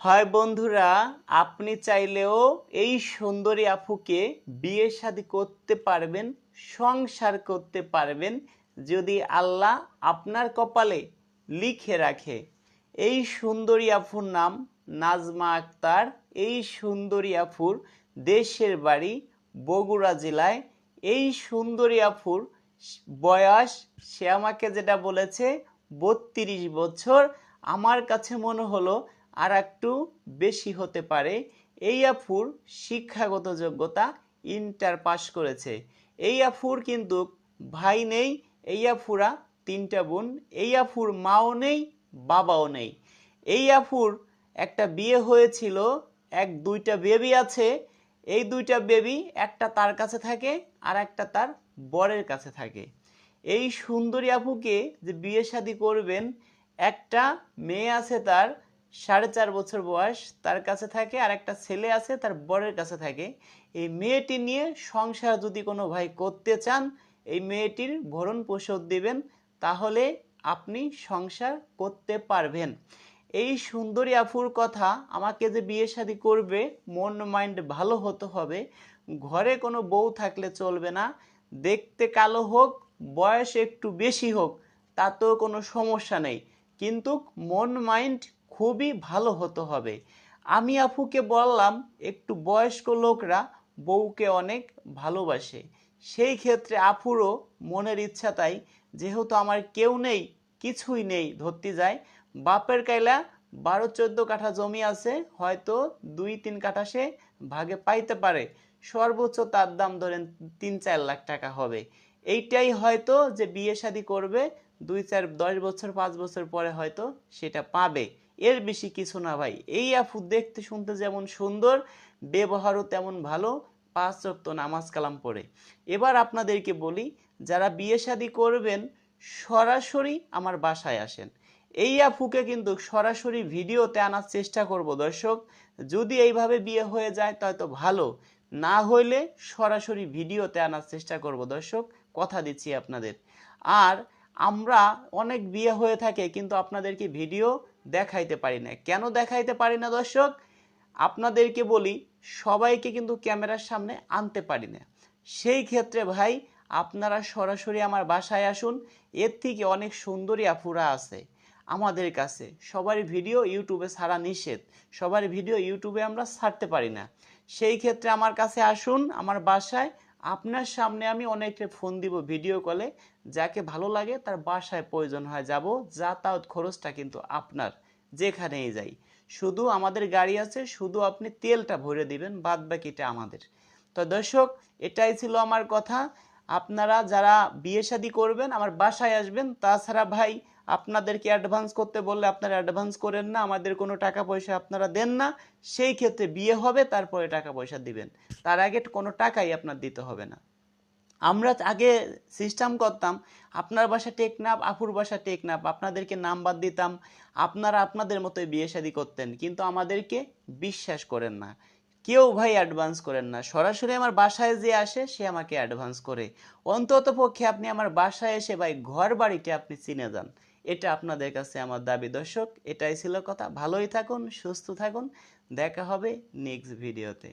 হয় বন্ধুরা, আপনি চাইলেও এই সুন্দরী আফুকে বিয়ে শাদী করতে পারবেন, সংসার করতে পারবেন, যদি আল্লাহ আপনার কপালে লিখে রাখে। এই সুন্দরী আফুর নাম নাজমা আক্তার। এই সুন্দরী আফুর দেশের বাড়ি বগুড়া জেলায়। এই সুন্দরী আফুর বয়স, সে আমাকে যেটা বলেছে, বত্রিশ বছর। আমার কাছে মনে হলো আর একটু বেশি হতে পারে। এই আফুর শিক্ষাগত যোগ্যতা ইন্টার পাস করেছে। এই আফুর কিন্তু ভাই নেই এই আফুরা তিনটা বোন এই আফুর মাও নেই, বাবাও নেই। এই আফুর একটা বিয়ে হয়েছিল, এক দুইটা বেবি আছে। এই দুইটা বেবি একটা তার কাছে থাকে আর একটা তার বরের কাছে থাকে। এই সুন্দরী আপুকে যে বিয়ে শাদী করবেন, একটা মেয়ে আছে তার সাড়ে চার বছর বয়স, তার কাছে থাকে আর একটা ছেলে আছে, তার বরের কাছে থাকে। এই মেয়েটি নিয়ে সংসার যদি কোনো ভাই করতে চান, এই মেয়েটির ভরণ পোষণ দিবেন, তাহলে আপনি সংসার করতে পারবেন। এই সুন্দরী আফুর কথা, আমাকে যে বিয়ে শাদী করবে, মন মাইন্ড ভালো হতে হবে। ঘরে কোনো বউ থাকলে চলবে না। দেখতে কালো হোক, বয়স একটু বেশি হোক, তাতেও কোনো সমস্যা নেই। কিন্তু মন মাইন্ড খুবই ভালো হতে হবে। আমি আফুকে বললাম, একটু বয়স্ক লোকরা বউকে অনেক ভালোবাসে। সেই ক্ষেত্রে আফুরও মনের ইচ্ছা তাই। যেহেতু আমার কেউ নেই, কিছুই নেই ধরতে যায়। বাপের কাইলা বারো চোদ্দ কাঠা জমি আছে, হয়তো দুই তিন কাঠা সে ভাগে পাইতে পারে। সর্বোচ্চ তার দাম ধরেন তিন চার লাখ টাকা হবে। এইটাই হয়তো যে বিয়ে শাদী করবে, দুই চার দশ বছর, পাঁচ বছর পরে হয়তো সেটা পাবে। এর বেশি কিছু না ভাই। এই আফু দেখতে শুনতে যেমন সুন্দর, ব্যবহারও তেমন ভালো, পাঁচ রক্ত নামাজ কালাম পড়ে। এবার আপনাদেরকে বলি, যারা বিয়ে শাদী করবেন, সরাসরি আমার বাসায় আসেন। এই আফুকে কিন্তু সরাসরি ভিডিওতে আনার চেষ্টা করব দর্শক। যদি এইভাবে বিয়ে হয়ে যায় তো ভালো, না হইলে সরাসরি ভিডিওতে আনার চেষ্টা করব দর্শক, কথা দিচ্ছি আপনাদের। আর আমরা অনেক বিয়ে হয়ে থাকে, কিন্তু আপনাদেরকে ভিডিও দেখাইতে পারি না কেন দেখাইতে পারি না দর্শক? আপনাদেরকে বলি, সবাইকে কিন্তু ক্যামেরার সামনে আনতে পারি না। সেই ক্ষেত্রে ভাই, আপনারা সরাসরি আমার বাসায় আসুন। এর থেকে অনেক সুন্দরী আফুরা আছে আমাদের কাছে। সবার ভিডিও ইউটিউবে ছাড়া নিষেধ। সবার ভিডিও ইউটিউবে আমরা ছাড়তে পারি না। সেই ক্ষেত্রে আমার কাছে আসুন, আমার বাসায় আপনার সামনে আমি অনেকটা ফোন দিব ভিডিও কলে, যাকে ভালো লাগে তার বাসায় প্রয়োজন হয় যাব, যাতায়াত খরচটা কিন্তু আপনার, যেখানেই যাই। শুধু আমাদের গাড়ি আছে, শুধু আপনি তেলটা ভরে দিবেন বাদ বাকিটা আমাদের। তো দর্শক, এটাই ছিল আমার কথা। আপনারা যারা বিয়ে শাদী করবেন, আমার বাসায় আসবেন, তাছাড়া ভাই আপনাদেরকে অ্যাডভান্স করতে বললে আপনারা অ্যাডভান্স করেন না, আমাদের কোনো টাকা পয়সা আপনারা দেন না, সেই ক্ষেত্রে বিয়ে হবে, তারপরে টাকা পয়সা দিবেন। তার আগে কোনো টাকাই আপনার দিতে হবে না। আমরা আগে সিস্টেম করতাম, আপনার বাসা টেকনাপ আফুর বাসা টেকনাপ আপনাদেরকে নাম্বার দিতাম, আপনারা আপনাদের মতোই বিয়ে শাদী করতেন, কিন্তু আমাদেরকে বিশ্বাস করেন না। কেউ ভাই অ্যাডভান্স করেন না, সরাসরি আমার বাসায় যে আসে, সে আমাকে অ্যাডভান্স করে। অন্তত পক্ষে আপনি আমার বাসায় এসে ভাই ঘর বাড়িতে আপনি চিনে যান। এটা আপনাদের কাছে আমার দাবি। দর্শক, এটাই ছিল কথা। ভালোই থাকুন, সুস্থ থাকুন। দেখা হবে নেক্সট ভিডিওতে